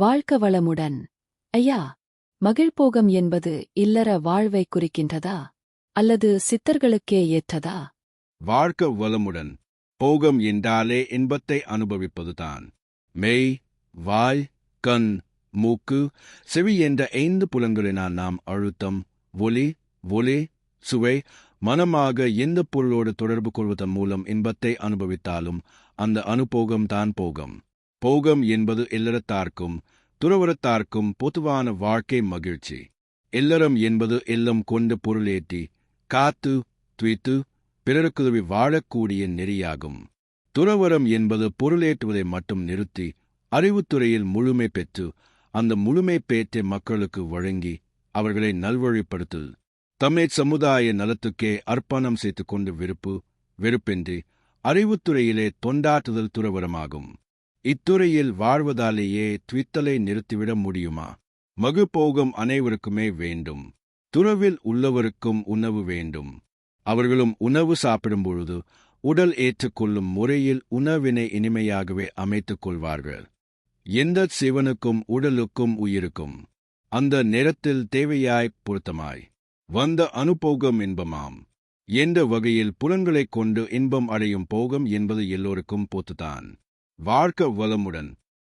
வாழ்க்க வளமுடன். ஐயா மகிழ்போகம் என்பது இல்லற வாழ்வை குறிக்கின்றதா? அல்லது சித்தர்களுக்கே ஏற்றதா? வாழ்க்க வளமுடன். போகம் என்றாலே இன்பத்தை அனுபவிப்பதுதான். மெய் வாய் கண் மூக்கு செவி என்ற ஐந்து புலங்களினால் நாம் அழுத்தம் ஒலி ஒலி சுவை மனமாக எந்த பொருளோடு தொடர்பு கொள்வதன் மூலம் இன்பத்தை அனுபவித்தாலும் அந்த அனுபோகம் தான் போகம். போகம் என்பது இல்லறத்தார்க்கும் துறவரத்தார்க்கும் பொதுவான வாழ்க்கை மகிழ்ச்சி. இல்லறம் என்பது இல்லம் கொண்டு பொருளேற்றி காத்து துய்த்து பிறருக்குதவி வாழக்கூடிய நெறியாகும். துறவரம் என்பது பொருளேற்றுவதை மட்டும் நிறுத்தி அறிவுத்துறையில் முழுமை பெற்று அந்த முழுமை பேற்றை மக்களுக்கு வழங்கி அவர்களை நல்வழிப்படுத்து. தமிழ் சமுதாய நலத்துக்கே அர்ப்பணம் செய்து கொண்டு விருப்பு வெறுப்பின்றி அறிவுத்துறையிலே தொண்டாற்றுதல் துறவரமாகும் இத்துறையில் வாழ்வதாலேயே துவித்தலை நிறுத்திவிட முடியுமா? மகுபோகம் அனைவருக்குமே வேண்டும். துறவில் உள்ளவருக்கும் உணவு வேண்டும். அவர்களும் உணவு சாப்பிடும் பொழுது உடல் ஏற்றுக்கொள்ளும் முறையில் உணவினை இனிமையாகவே அமைத்துக் கொள்வார்கள். எந்த சிவனுக்கும் உடலுக்கும் உயிருக்கும். அந்த நேரத்தில் தேவையாய் பொருத்தமாய். வந்த அனுபோகம் இன்பமாம். எந்த வகையில் புலன்களைக் கொண்டு இன்பம் அடையும் போகம் என்பது எல்லோருக்கும் பொத்துதான் வாழ்க்க வளமுடன்.